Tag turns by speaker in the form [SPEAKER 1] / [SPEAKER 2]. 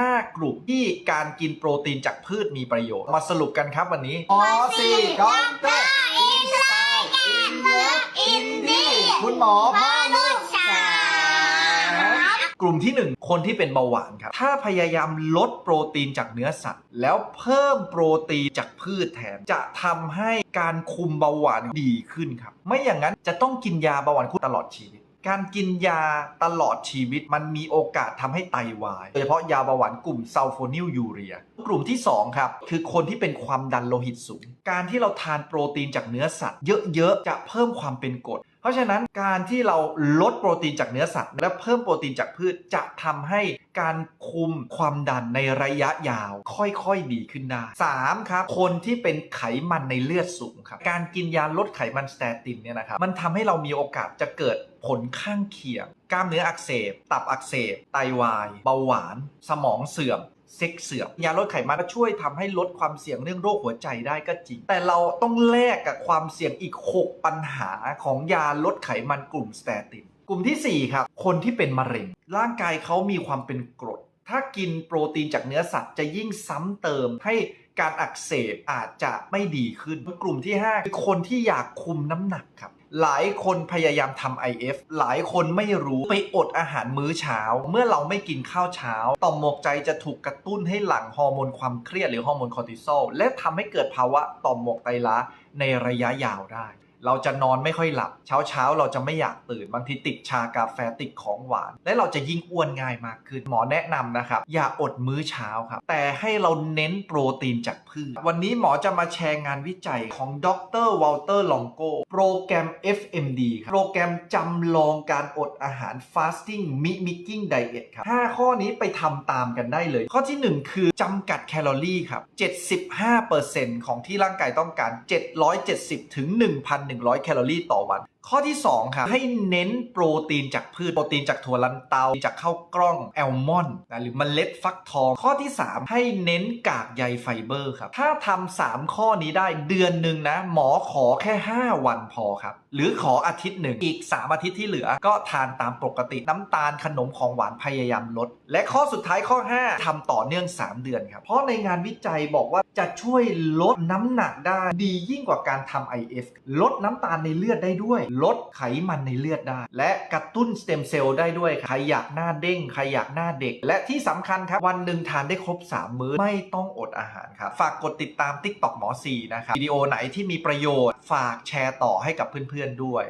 [SPEAKER 1] 5 กลุ่มที่การกินโปรตีนจากพืชมีประโยชน์ มาสรุปกันครับวันนี้หมอสี่ดอกเตอร์อินไซด์อินเลิฟอินดี้คุณหมอพ่อลูกสาวกลุ่มที่ 1 คนที่เป็นเบาหวานครับ ถ้าพยายามลดโปรตีนจากเนื้อสัตว์ แล้วเพิ่มโปรตีนจากพืชแทน จะทำให้การคุมเบาหวานดีขึ้นครับ ไม่อย่างนั้นจะต้องกินยาเบาหวานคุตลอดชีวิต การกินยาตลอดชีวิตมันมีโอกาสทำให้ไตวาย โดยเฉพาะยาเบาหวานกลุ่มซัลโฟนิลยูเรีย กลุ่มที่ 2 ครับ คือคนที่เป็นความดันโลหิตสูง การที่เราทานโปรตีนจากเนื้อสัตว์ เยอะ ๆ จะเพิ่มความเป็นกรด เพราะฉะนั้นการที่เราลดโปรตีนจากเนื้อสัตว์ และเพิ่มโปรตีนจากพืชจะทำให้การคุมความดันในระยะยาว ค่อยๆดีขึ้นได้ 3. ครับคนที่เป็นไขมันในเลือดสูงครับการกินยาลดไขมันสเตตินเนี่ยนะครับมันทำให้เรามีโอกาสจะเกิดผลข้างเคียง กล้ามเนื้ออักเสบ ตับอักเสบ ไตวาย เบาหวาน สมองเสื่อม เซ็กเสื่อมยาลดไขมันก็ช่วยทำให้ลดความเสี่ยงเรื่องโรคหัวใจได้ก็จริง แต่เราต้องแลกกับความเสี่ยงอีก 6 ปัญหาของยาลดไขมันกลุ่มสเตติน กลุ่มทีสี่4 ครับ คนที่เป็นมะเร็ง ร่างกายเขามีความเป็นกรด ถ้ากินโปรตีนจากเนื้อสัตว์จะยิ่งซ้ำเติมให้การอักเสบอาจจะไม่ดีขึ้น กลุ่มที่ 5 คือคนที่อยากคุมน้ำหนักครับ หลายคนพยายามทำ IF หลายคนไม่รู้ไปอดอาหารมื้อเช้า เมื่อเราไม่กินข้าวเช้า ต่อมหมวกใจจะถูกกระตุ้นให้หลั่งฮอร์โมนความเครียดหรือฮอร์โมนคอร์ติซอลและทำให้เกิดภาวะต่อมหมวกไตล้าในระยะยาวได้ เราจะนอนไม่ค่อยหลับ เช้าเช้าเราจะไม่อยากตื่น บางทีติดชากาแฟติดของหวาน และเราจะยิ่งอ้วนง่ายมากขึ้น หมอแนะนำนะครับ อย่าอดมื้อเช้าครับ แต่ให้เราเน้นโปรตีนจากพืช วันนี้หมอจะมาแชร์งานวิจัยของดรวอลเตอร์ลองโกโปรแกรม FMD ครับโปรแกรมจำลองการอดอาหาร fasting mimicking diet ครับ 5 ข้อนี้ไปทำตามกันได้เลย ข้อที่ 1 คือจำกัดแคลอรี่ครับ 75%ของที่ร่างกายต้องการ 770ถึง100 แคลอรี่ต่อวัน ข้อที่ 2 ครับ ให้เน้นโปรตีนจากพืช โปรตีนจากถั่วลันเตา จากข้าวกล้องแอลมอนด์นะหรือมเมล็ดฟักทอง ข้อที่ 3 ให้เน้นกากใยไฟเบอร์ครับ ถ้าทำ3ข้อนี้ได้เดือนหนึ่งนะ หมอขอแค่ 5 วันพอครับ หรือขออาทิตย์หนึ่ง อีก 3 อาทิตย์ที่เหลือ ก็ทานตามปกติน้ำตาลขนมของหวานพยายามลด และข้อสุดท้ายข้อ 5ทำต่อเนื่อง 3 เดือนครับ เพราะในงานวิจัยบอกว่าจะช่วยลดน้ำหนักได้ดียิ่งกว่าการทำ IF ลดน้ำตาลในเลือดได้ด้วยลดไขมันในเลือดได้ และกระตุ้นสเต็มเซลล์ได้ด้วยครับใครอยากหน้าเด้งใครอยากหน้าเด็ก และที่สำคัญครับ วันหนึ่งทานได้ครบ 3 มื้อไม่ต้องอดอาหารครับ ฝากกดติดตาม t ิ k t o k หมอ4นะครับวิดีโอไหนที่มีประโยชน์ ฝากแชร์ต่อให้กับเพื่อนๆด้วย